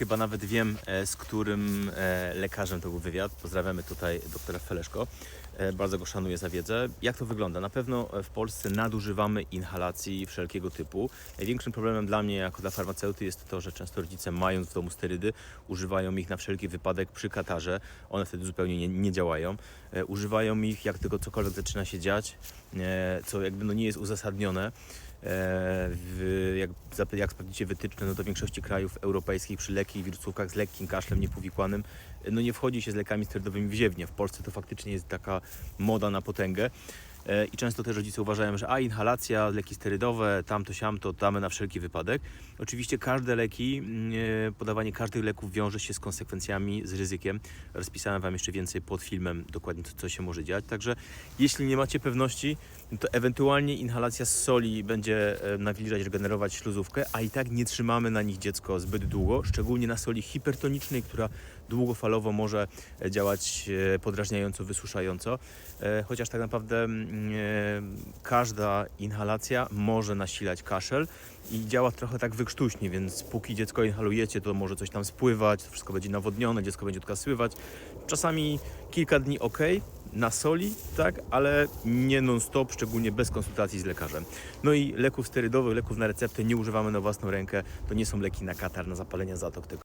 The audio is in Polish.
chyba nawet wiem, e, z którym e, lekarzem to był wywiad. Pozdrawiamy tutaj doktora Feleszko. E, Bardzo go szanuję za wiedzę. Jak to wygląda? Na pewno w Polsce nadużywamy inhalacji wszelkiego typu. Największym problemem dla mnie, jako dla farmaceuty, jest to, że często rodzice, mając w domu sterydy, używają ich na wszelki wypadek przy katarze. One wtedy zupełnie nie, nie działają. Używają ich, jak tylko cokolwiek zaczyna się dziać, co jakby no nie jest uzasadnione. E, jak, jak sprawdzicie wytyczne, no to w większości krajów europejskich przy lekkich wirusówkach z lekkim kaszlem niepowikłanym no nie wchodzi się z lekami sterydowymi w ziewnie. W Polsce to faktycznie jest taka moda na potęgę. E, I często też rodzice uważają, że a inhalacja, leki sterydowe, tamto, siamto, damy na wszelki wypadek. Oczywiście każde leki, mm, e, podawanie każdych leków wiąże się z konsekwencjami, z ryzykiem. Rozpisałem Wam jeszcze więcej pod filmem dokładnie co, się może dziać. Także jeśli nie macie pewności, no to ewentualnie inhalacja z soli będzie e, nawilżać, regenerować śluzówkę, a i tak nie trzymamy na nich dziecko zbyt długo, szczególnie na soli hipertonicznej, która długofalowo może działać podrażniająco, wysuszająco. Chociaż tak naprawdę mm, każda inhalacja może nasilać kaszel i działa trochę tak wykrztuśnie, więc póki dziecko inhalujecie, to może coś tam spływać, to wszystko będzie nawodnione, dziecko będzie odkasywać. Czasami kilka dni ok, na soli, tak, ale nie non-stop, szczególnie bez konsultacji z lekarzem. No i leków sterydowych, leków na receptę nie używamy na własną rękę. To nie są leki na katar, na zapalenia zatok, tylko